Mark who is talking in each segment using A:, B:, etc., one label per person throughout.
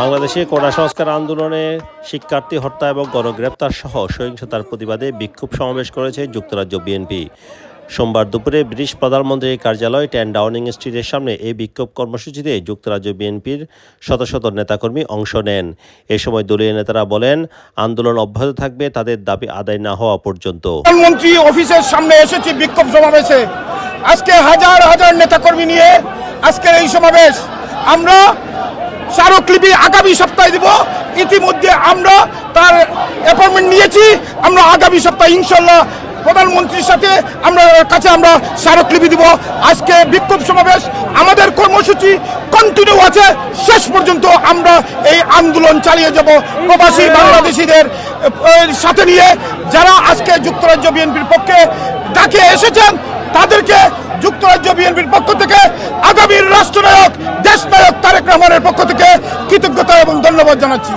A: বাংলাদেশে কোটা সংস্কার আন্দোলনে শিক্ষার্থী হত্যা এবং গণগ্রেপ্তার সহ সহিংসতার প্রতিবাদে বিক্ষোভ সমাবেশ করেছে যুক্তরাজ্য বিএনপি। সোমবার দুপুরে ব্রিটিশ প্রধানমন্ত্রীর কার্যালয় টেন ডাউনিং স্ট্রিটের সামনে এই বিক্ষোভ কর্মসূচিতে যুক্তরাজ্য বিএনপির শত শত নেতাকর্মী অংশ নেন। এ সময় দলীয় নেতারা বলেন, আন্দোলন অব্যাহত থাকবে, তাদের দাবি আদায় না হওয়া পর্যন্ত।
B: প্রধানমন্ত্রী অফিসের সামনে এসেছি বিক্ষোভ সমাবেশে। আজকে হাজার হাজার নেতাকর্মী নিয়ে আজকের এই সমাবেশ। আমরা স্মারকলিপি আগামী সপ্তাহে দিব। ইতিমধ্যে আমরা তার অ্যাপয়েন্টমেন্ট নিয়েছি। আমরা আগামী সপ্তাহে ইনশাল্লাহ প্রধানমন্ত্রীর সাথে আমরা, কাছে আমরা স্মারকলিপি দিব। আজকে বিক্ষোভ সমাবেশ, আমাদের কর্মসূচি কন্টিনিউ আছে। শেষ পর্যন্ত আমরা এই আন্দোলন চালিয়ে যাব। প্রবাসী বাংলাদেশিদের সাথে নিয়ে যারা আজকে যুক্তরাজ্য বিএনপির পক্ষে ডাকে এসেছেন, তাদেরকে যুক্তরাজ্য বিএনপির পক্ষ থেকে আগামীর রাষ্ট্রনায়ক, দেশনায়ক তারেক রহমানের পক্ষ থেকে কৃতজ্ঞতা এবং ধন্যবাদ জানাচ্ছি।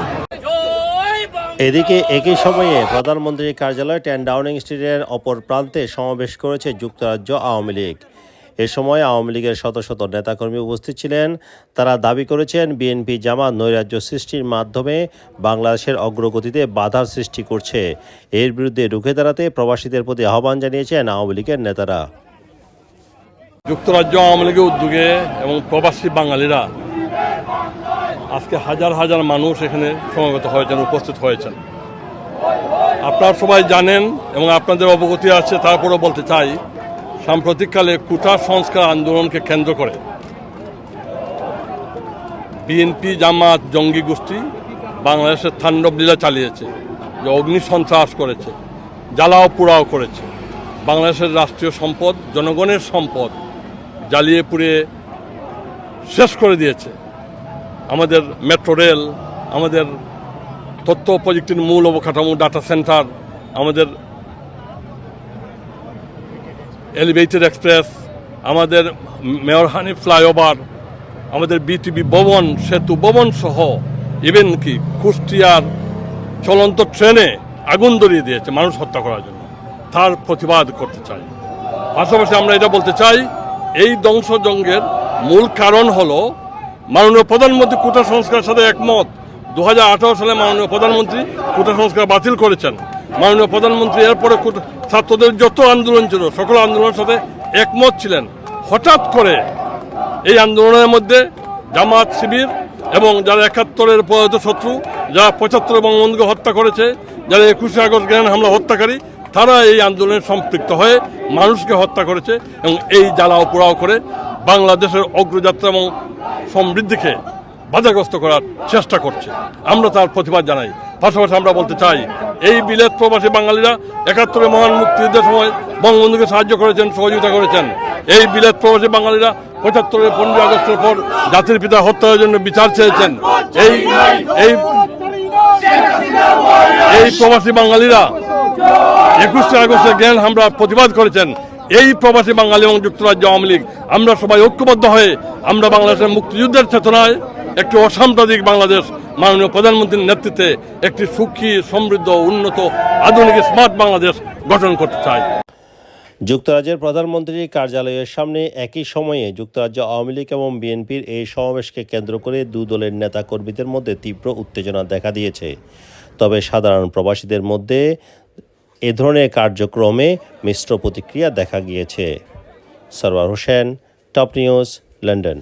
A: এদিকে একই সময়ে প্রধানমন্ত্রীর কার্যালয় টেন ডাউনিং স্ট্রিটের অপর প্রান্তে সমাবেশ করেছে যুক্তরাজ্য আওয়ামী লীগ। এ সময় আওয়ামী লীগের শত শত নেতাকর্মী উপস্থিত ছিলেন। তারা দাবি করেছেন, বিএনপি জামাত নৈরাজ্য সৃষ্টির মাধ্যমে বাংলাদেশের অগ্রগতিতে বাধার সৃষ্টি করছে। এর বিরুদ্ধে রুখে দাঁড়াতে প্রবাসীদের প্রতি আহ্বান জানিয়েছেন আওয়ামী লীগের নেতারা।
C: যুক্তরাজ্য আওয়ামী লীগের উদ্যোগে এবং প্রবাসী বাঙালিরা আজকে হাজার হাজার মানুষ এখানে সমাগত হয়েছেন, উপস্থিত হয়েছেন। আপনারা সবাই জানেন এবং আপনাদের অবগতি আছে, তারপরেও বলতে চাই, সাম্প্রতিককালে কুটা সংস্কার আন্দোলনকে কেন্দ্র করে বিএনপি, জামাত, জঙ্গি গোষ্ঠী বাংলাদেশের তাণ্ডব লীলা চালিয়েছে, যে অগ্নি সন্ত্রাস করেছে, জ্বালাও পোড়াও করেছে। বাংলাদেশের রাষ্ট্রীয় সম্পদ, জনগণের সম্পদ জ্বালিয়ে পুড়িয়ে শেষ করে দিয়েছে। আমাদের মেট্রো রেল আমাদের তথ্য প্রযুক্তির মূল অবকাঠামো ডাটা সেন্টার আমাদের এলিভেটেড এক্সপ্রেস আমাদের মেয়রহানি ফ্লাইওভার আমাদের বিটিভি ভবন, সেতু ভবন সহ ইভেন কি কুষ্টিয়ার চলন্ত ট্রেনে আগুন ধরিয়ে দিয়েছে মানুষ হত্যা করার জন্য। তার প্রতিবাদ করতে চাই। পাশাপাশি আমরা এটা বলতে চাই এই ধ্বংসযজ্ঞের মূল কারণ হলো মাননীয় প্রধানমন্ত্রী কোটা সংস্কারের সাথে একমত। দু হাজার আঠারো সালে মাননীয় প্রধানমন্ত্রী কোটা সংস্কার বাতিল করেছেন। মাননীয় প্রধানমন্ত্রী এরপরে ছাত্রদের যত আন্দোলন ছিল, সকল আন্দোলনের সাথে একমত ছিলেন। হঠাৎ করে এই আন্দোলনের মধ্যে জামাত শিবির এবং যারা একাত্তরের পরাজিত শত্রু, যারা পঁচাত্তর বঙ্গবন্ধুকে হত্যা করেছে, যারা একুশে আগস্ট জ্ঞান হামলা হত্যাকারী তারা এই আন্দোলনে সম্পৃক্ত হয়ে মানুষকে হত্যা করেছে এবং এই জ্বালাও পোড়াও করে বাংলাদেশের অগ্রযাত্রা এবং সমৃদ্ধিকে বাধাগ্রস্ত করার চেষ্টা করছে। আমরা তার প্রতিবাদ জানাই। পাশাপাশি আমরা বলতে চাই, এই বিলেত প্রবাসী বাঙালিরা একাত্তরে মহান মুক্তিযুদ্ধের সময় বঙ্গবন্ধুকে সাহায্য করেছেন, সহযোগিতা করেছেন। এই বিলেত প্রবাসী বাঙালিরা পঁচাত্তরের পনেরোই আগস্টের পর জাতির পিতা হত্যার জন্য বিচার চেয়েছেন। এই এই এই প্রবাসী বাঙালিরা একুশে আগস্টে জ্ঞান আমরা প্রতিবাদ করেছেন এই প্রবাসী বাঙালি এবং যুক্তরাজ্য আওয়ামী লীগ। আমরা সবাই ঐক্যবদ্ধ হয়ে আমরা বাংলাদেশের মুক্তিযুদ্ধের চেতনায় একটি অসাম্প্রদায়িক বাংলাদেশ মাননীয় প্রধানমন্ত্রীর নেতৃত্বে একটি সুখী, সমৃদ্ধ, উন্নত, আধুনিক, স্মার্ট বাংলাদেশ গঠন করতে চাই।
A: যুক্তরাজ্যের প্রধানমন্ত্রীর কার্যালয়ের সামনে একই সময়ে যুক্তরাজ্য আওয়ামী লীগ এবং বিএনপির এই সমাবেশকে কেন্দ্র করে দু দলের নেতা কর্মীদের মধ্যে তীব্র উত্তেজনা দেখা দিয়েছে। তবে সাধারণ প্রবাসীদের মধ্যে এ ধরনের কার্যক্রমে মিশ্র প্রতিক্রিয়া দেখা গিয়েছে। Sarwar Hossain top news London.